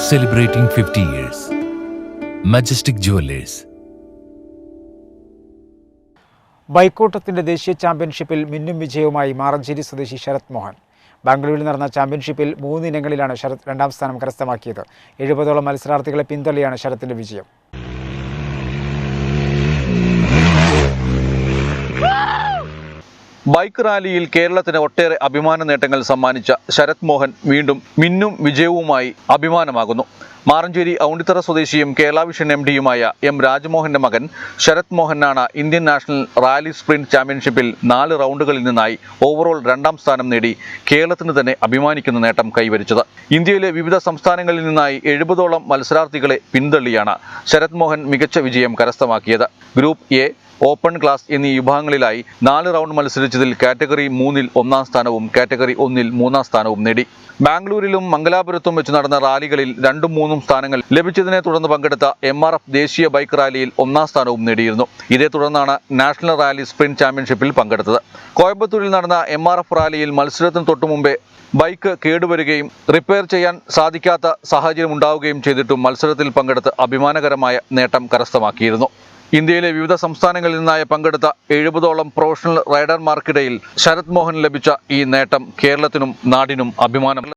celebrating 50 years. Majestic Jewelers. ബൈക്കോട്ടത്തിന്റെ ദേശീയ ചാമ്പ്യൻഷിപ്പിൽ മിന്നും വിജയവുമായി മാറഞ്ചേരി സ്വദേശി ശരത് മോഹൻ ബാംഗ്ലൂരിൽ നടന്ന ചാമ്പ്യൻഷിപ്പിൽ മൂന്ന് ഇനങ്ങളിലാണ് ശരത് രണ്ടാം സ്ഥാനം കരസ്ഥമാക്കിയത് എഴുപതോളം മത്സരാർത്ഥികളെ പിന്തള്ളിയാണ് ശരത്തിന്റെ വിജയം ബൈക്ക് റാലിയിൽ കേരളത്തിന് ഒട്ടേറെ അഭിമാന നേട്ടങ്ങൾ സമ്മാനിച്ച ശരത് മോഹൻ വീണ്ടും മിന്നും വിജയവുമായി അഭിമാനമാകുന്നു. മാറഞ്ചേരി ഔണ്ടിത്തറ സ്വദേശിയും കേരള വിഷൻ എം ഡിയുമായ എം രാജ്മോഹന്റെ മകൻ ശരത് മോഹനാണ് ഇന്ത്യൻ നാഷണൽ റാലി സ്പ്രിന്റ് ചാമ്പ്യൻഷിപ്പിൽ നാല് റൗണ്ടുകളിൽ നിന്നായി ഓവറോൾ രണ്ടാം സ്ഥാനം നേടി കേരളത്തിന് തന്നെ അഭിമാനിക്കുന്ന നേട്ടം കൈവരിച്ചത്. ഇന്ത്യയിലെ വിവിധ സംസ്ഥാനങ്ങളിൽ നിന്നായി എഴുപതോളം മത്സരാർത്ഥികളെ പിന്തള്ളിയാണ് ശരത് മോഹൻ മികച്ച വിജയം കരസ്ഥമാക്കിയത്. ഗ്രൂപ്പ് എ ഓപ്പൺ ക്ലാസ് എന്നീ വിഭാഗങ്ങളിലായി നാല് റൗണ്ട് മത്സരിച്ചതിൽ കാറ്റഗറി മൂന്നിൽ ഒന്നാം സ്ഥാനവും കാറ്റഗറി ഒന്നിൽ മൂന്നാം സ്ഥാനവും നേടി. ബാംഗ്ലൂരിലും മംഗലാപുരത്തും വെച്ച് നടന്ന റാലികളിൽ രണ്ടും മൂന്നും സ്ഥാനങ്ങൾ ലഭിച്ചതിനെ തുടർന്ന് പങ്കെടുത്ത എം ആർ എഫ് ദേശീയ ബൈക്ക് റാലിയിൽ ഒന്നാം സ്ഥാനവും നേടിയിരുന്നു. ഇതേ തുടർന്നാണ് നാഷണൽ റാലി സ്പ്രിന്റ് ചാമ്പ്യൻഷിപ്പിൽ പങ്കെടുത്തത്. കോയമ്പത്തൂരിൽ നടന്ന എം ആർ എഫ് റാലിയിൽ മത്സരത്തിന് തൊട്ടുമുമ്പേ ബൈക്ക് കേടുവരികയും റിപ്പയർ ചെയ്യാൻ സാധിക്കാത്ത സാഹചര്യം ഉണ്ടാവുകയും ചെയ്തിട്ടും മത്സരത്തിൽ പങ്കെടുത്ത് അഭിമാനകരമായ നേട്ടം കരസ്ഥമാക്കിയിരുന്നു. ഇന്ത്യയിലെ വിവിധ സംസ്ഥാനങ്ങളിൽ നിന്നായി പങ്കെടുത്ത എഴുപതോളം പ്രൊഫഷണൽ റൈഡർമാർക്കിടയിൽ ശരത് മോഹൻ ലഭിച്ച ഈ നേട്ടം കേരളത്തിനും നാടിനും അഭിമാനം.